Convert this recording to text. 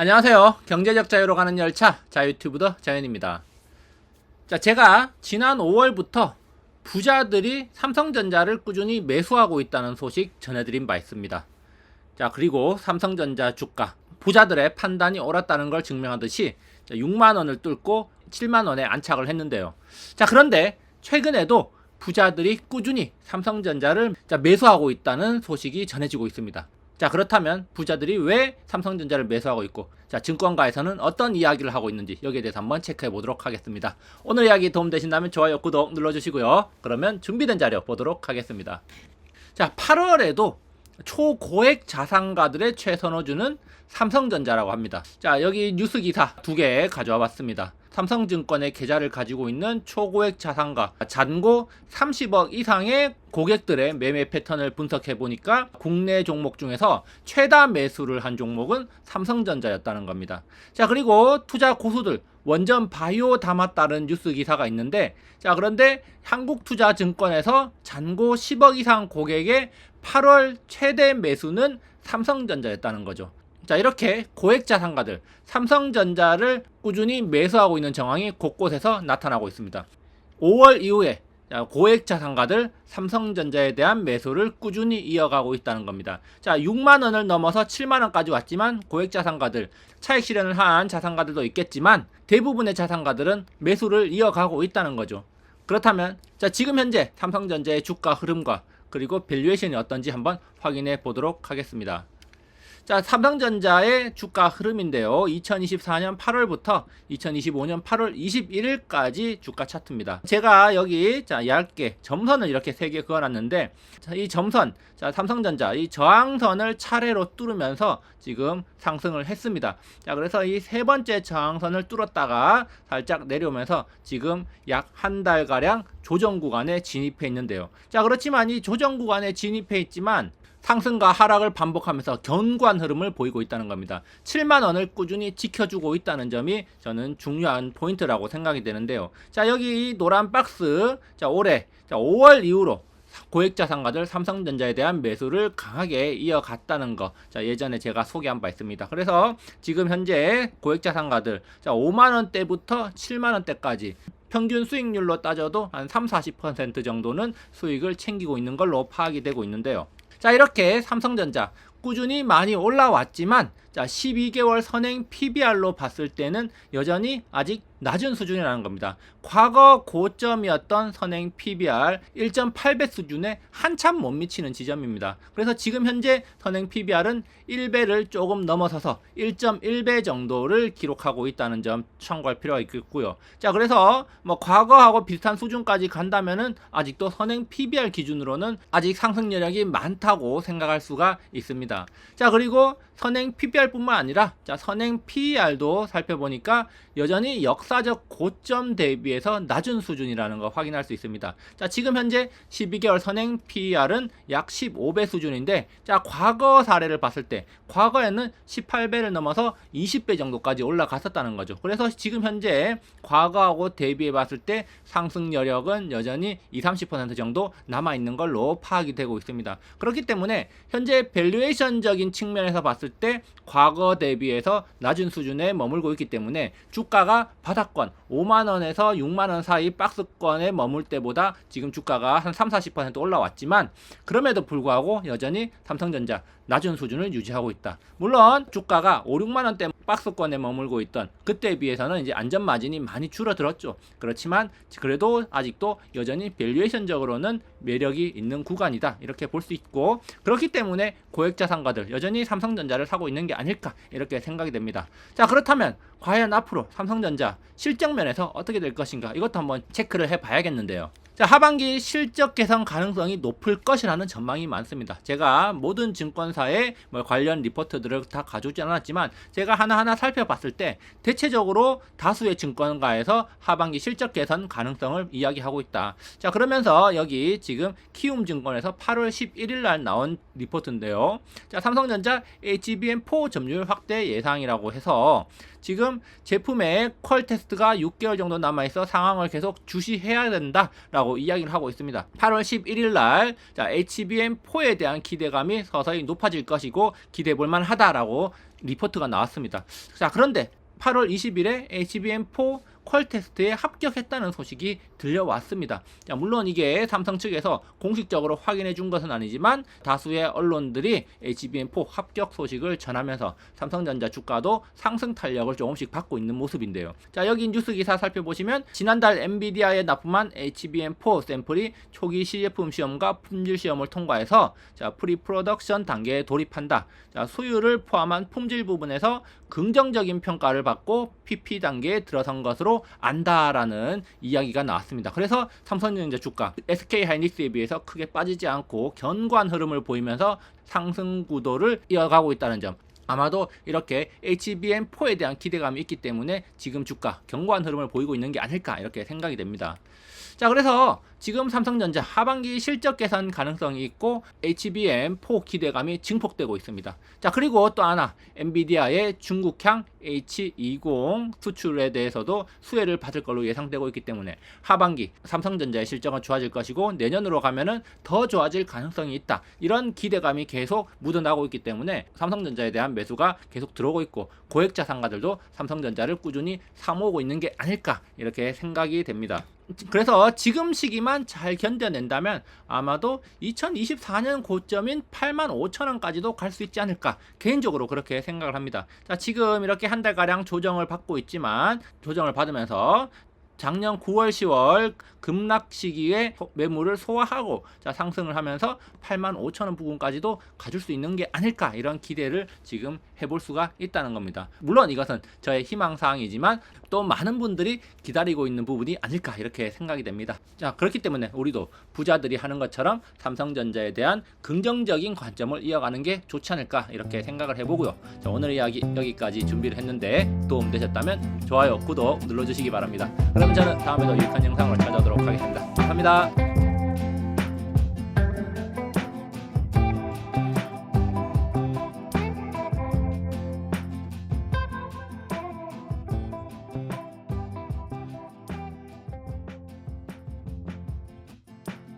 안녕하세요. 경제적 자유로 가는 열차 자유튜브더 자연입니다. 자, 제가 지난 5월부터 부자들이 삼성전자를 꾸준히 매수하고 있다는 소식 전해드린 바 있습니다. 자, 그리고 삼성전자 주가 부자들의 판단이 옳았다는 걸 증명하듯이 6만 원을 뚫고 7만 원에 안착을 했는데요. 자, 그런데 최근에도 부자들이 꾸준히 삼성전자를 자, 매수하고 있다는 소식이 전해지고 있습니다. 자, 그렇다면 부자들이 왜 삼성전자를 매수하고 있고, 자, 증권가에서는 어떤 이야기를 하고 있는지 여기에 대해서 한번 체크해 보도록 하겠습니다. 오늘 이야기 도움되신다면 좋아요, 구독 눌러주시고요. 그러면 준비된 자료 보도록 하겠습니다. 자, 8월에도 초고액 자산가들의 최선호주는 삼성전자라고 합니다. 자, 여기 뉴스 기사 두 개 가져와 봤습니다. 삼성증권의 계좌를 가지고 있는 초고액 자산가 잔고 30억 이상의 고객들의 매매 패턴을 분석해 보니까 국내 종목 중에서 최다 매수를 한 종목은 삼성전자였다는 겁니다. 자, 그리고 투자 고수들 원전 바이오 담았다는 뉴스 기사가 있는데 자, 그런데 한국투자증권에서 잔고 10억 이상 고객의 8월 최대 매수는 삼성전자였다는 거죠. 자, 이렇게 고액 자산가들 삼성전자를 꾸준히 매수하고 있는 정황이 곳곳에서 나타나고 있습니다. 5월 이후에 고액 자산가들 삼성전자에 대한 매수를 꾸준히 이어가고 있다는 겁니다. 자, 6만 원을 넘어서 7만 원까지 왔지만 고액 자산가들 차익 실현을 한 자산가들도 있겠지만 대부분의 자산가들은 매수를 이어가고 있다는 거죠. 그렇다면 자, 지금 현재 삼성전자의 주가 흐름과 그리고 밸류에이션이 어떤지 한번 확인해 보도록 하겠습니다. 자, 삼성전자의 주가 흐름인데요. 2024년 8월부터 2025년 8월 21일까지 주가 차트입니다. 제가 여기 자, 얇게 점선을 이렇게 세 개 그어놨는데 자, 이 점선, 자, 삼성전자 이 저항선을 차례로 뚫으면서 지금 상승을 했습니다. 자, 그래서 이 세 번째 저항선을 뚫었다가 살짝 내려오면서 지금 약 한 달 가량 조정 구간에 진입해 있는데요. 자, 그렇지만 이 조정 구간에 진입해 있지만 상승과 하락을 반복하면서 견고한 흐름을 보이고 있다는 겁니다. 7만 원을 꾸준히 지켜주고 있다는 점이 저는 중요한 포인트라고 생각이 되는데요. 자, 여기 이 노란 박스, 자, 올해 자, 5월 이후로 고액 자산가들 삼성전자에 대한 매수를 강하게 이어갔다는 거. 자, 예전에 제가 소개한 바 있습니다. 그래서 지금 현재 고액 자산가들 자, 5만 원대부터 7만 원대까지 평균 수익률로 따져도 한 3, 40% 정도는 수익을 챙기고 있는 걸로 파악이 되고 있는데요. 자, 이렇게 삼성전자 꾸준히 많이 올라왔지만 자, 12개월 선행 PBR로 봤을 때는 여전히 아직 낮은 수준이라는 겁니다. 과거 고점이었던 선행 PBR 1.8배 수준에 한참 못 미치는 지점입니다. 그래서 지금 현재 선행 PBR은 1배를 조금 넘어서서 1.1배 정도를 기록하고 있다는 점 참고할 필요가 있겠고요. 자, 그래서 뭐 과거하고 비슷한 수준까지 간다면은 아직도 선행 PBR 기준으로는 아직 상승 여력이 많다고 생각할 수가 있습니다. 자, 그리고 선행 PBR뿐만 아니라 자, 선행 PER도 살펴보니까 여전히 역 사적 고점 대비해서 낮은 수준이라는 거 확인할 수 있습니다. 자, 지금 현재 12개월 선행 PER은 약 15배 수준인데 자, 과거 사례를 봤을 때 과거에는 18배를 넘어서 20배 정도까지 올라갔었다는 거죠. 그래서 지금 현재 과거하고 대비해 봤을 때 상승 여력은 여전히 20, 30% 정도 남아 있는 걸로 파악이 되고 있습니다. 그렇기 때문에 현재 밸류에이션적인 측면에서 봤을 때 과거 대비해서 낮은 수준에 머물고 있기 때문에 주가가 바닥 권 5만 원에서 6만 원 사이 박스권에 머물 때보다 지금 주가가 한 3, 40% 올라왔지만 그럼에도 불구하고 여전히 삼성전자 낮은 수준을 유지하고 있다. 물론 주가가 5, 6만 원대 박스권에 머물고 있던 그때에 비해서는 이제 안전 마진이 많이 줄어들었죠. 그렇지만 그래도 아직도 여전히 밸류에이션적으로는 매력이 있는 구간이다. 이렇게 볼 수 있고 그렇기 때문에 고액 자산가들 여전히 삼성전자를 사고 있는 게 아닐까 이렇게 생각이 됩니다. 자, 그렇다면 과연 앞으로 삼성전자 실적 면에서 어떻게 될 것인가 이것도 한번 체크를 해 봐야겠는데요. 자, 하반기 실적 개선 가능성이 높을 것이라는 전망이 많습니다. 제가 모든 증권사의 뭐 관련 리포트들을 다 가져오지 않았지만 제가 하나하나 살펴봤을 때 대체적으로 다수의 증권가에서 하반기 실적 개선 가능성을 이야기하고 있다. 자, 그러면서 여기 지금 키움 증권에서 8월 11일 날 나온 리포트인데요. 자, 삼성전자 HBM4 점유율 확대 예상이라고 해서 지금 제품의 퀄 테스트가 6개월 정도 남아 있어 상황을 계속 주시해야 된다라고 이야기를 하고 있습니다. 8월 11일 날 자, HBM4에 대한 기대감이 서서히 높아질 것이고 기대해 볼 만하다라고 리포트가 나왔습니다. 자, 그런데 8월 20일에 HBM4 퀄 테스트에 합격했다는 소식이 들려왔습니다. 자, 물론 이게 삼성 측에서 공식적으로 확인해 준 것은 아니지만 다수의 언론들이 HBM4 합격 소식을 전하면서 삼성전자 주가도 상승 탄력을 조금씩 받고 있는 모습인데요. 자, 여기 뉴스 기사 살펴보시면 지난달 엔비디아에 납품한 HBM4 샘플이 초기 시제품 시험과 품질 시험을 통과해서 자, 프리 프로덕션 단계에 돌입한다. 자, 수율을 포함한 품질 부분에서 긍정적인 평가를 받고 PP 단계에 들어선 것으로 안다라는 이야기가 나왔습니다. 그래서 삼성전자 주가 SK 하이닉스에 비해서 크게 빠지지 않고 견고한 흐름을 보이면서 상승 구도를 이어가고 있다는 점. 아마도 이렇게 HBM4에 대한 기대감이 있기 때문에 지금 주가 견고한 흐름을 보이고 있는 게 아닐까 이렇게 생각이 됩니다. 자, 그래서 지금 삼성전자 하반기 실적 개선 가능성이 있고 HBM4 기대감이 증폭되고 있습니다. 자, 그리고 또 하나 엔비디아의 중국향 H20 수출에 대해서도 수혜를 받을 걸로 예상되고 있기 때문에 하반기 삼성전자의 실적은 좋아질 것이고 내년으로 가면은 더 좋아질 가능성이 있다. 이런 기대감이 계속 묻어나고 있기 때문에 삼성전자에 대한 매수가 계속 들어오고 있고 고액 자산가들도 삼성전자를 꾸준히 사모으고 있는 게 아닐까 이렇게 생각이 됩니다. 그래서 지금 시기만 잘 견뎌낸다면 아마도 2024년 고점인 8만 5천 원까지도 갈 수 있지 않을까 개인적으로 그렇게 생각을 합니다. 자 지금 이렇게 한 달 가량 조정을 받고 있지만 조정을 받으면서 작년 9월, 10월 급락 시기에 매물을 소화하고 자 상승을 하면서 8만 5천 원 부분까지도 가줄 수 있는 게 아닐까 이런 기대를 지금 해볼 수가 있다는 겁니다. 물론 이것은 저의 희망 사항이지만 또 많은 분들이 기다리고 있는 부분이 아닐까 이렇게 생각이 됩니다. 자 그렇기 때문에 우리도 부자들이 하는 것처럼 삼성전자에 대한 긍정적인 관점을 이어가는 게 좋지 않을까 이렇게 생각을 해보고요. 자 오늘 이야기 여기까지 준비를 했는데 도움 되셨다면 좋아요, 구독 눌러주시기 바랍니다. 그럼 저는 다음에도 유익한 영상으로 찾아오도록 하겠습니다. 감사합니다.